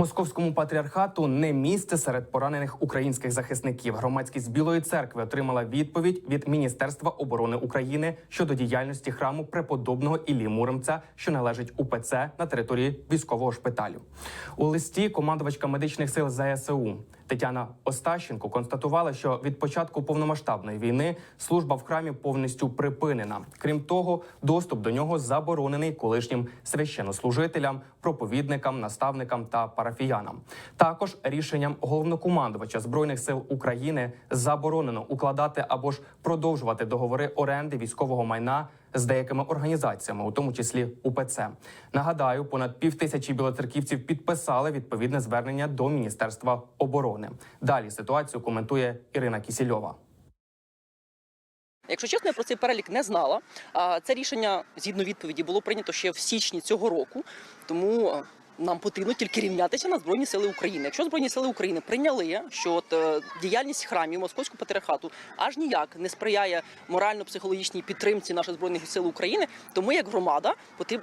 Московському патріархату не місце серед поранених українських захисників. Громадськість Білої церкви отримала відповідь від Міністерства оборони України щодо діяльності храму преподобного Іллі Муромця, що належить УПЦ на території військового шпиталю. У листі командувачка медичних сил ЗСУ Тетяна Остащенко констатувала, що від початку повномасштабної війни служба в храмі повністю припинена. Крім того, доступ до нього заборонений колишнім священнослужителям, проповідникам, наставникам та парафіянам. Також рішенням головнокомандувача збройних сил України заборонено укладати або ж продовжувати договори оренди військового майна з деякими організаціями, у тому числі УПЦ. Нагадаю, понад півтисячі білоцерківців підписали відповідне звернення до Міністерства оборони. Далі ситуацію коментує Ірина Кісільова. Якщо чесно, я про цей перелік не знала. А це рішення згідно відповіді було прийнято ще в січні цього року. Тому нам потрібно тільки рівнятися на збройні сили України. Якщо збройні сили України прийняли, що от, е, діяльність храмів московського патріархату аж ніяк не сприяє морально-психологічній підтримці наших збройних сил України, то ми, як громада,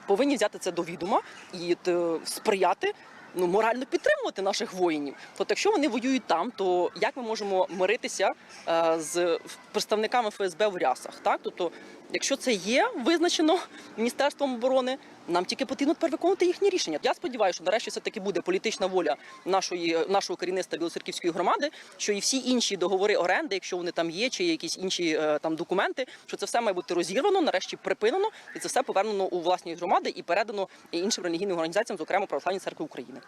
повинні взяти це до відома і е, сприяти. Ну, морально підтримувати наших воїнів. Тобто, якщо вони воюють там, то як ми можемо миритися е, з представниками ФСБ в рясах? Так, тобто, якщо це є визначено Міністерством оборони, нам тільки потрібно тепер виконувати їхні рішення. Я сподіваюся, що нарешті все таки буде політична воля нашої нашого керівництва Білоцерківської громади, що і всі інші договори оренди, якщо вони там є, чи якісь інші е, там документи, що це все має бути розірвано, нарешті припинено, і це все повернено у власні громади і передано іншим релігійним організаціям, зокрема Православній церкви України.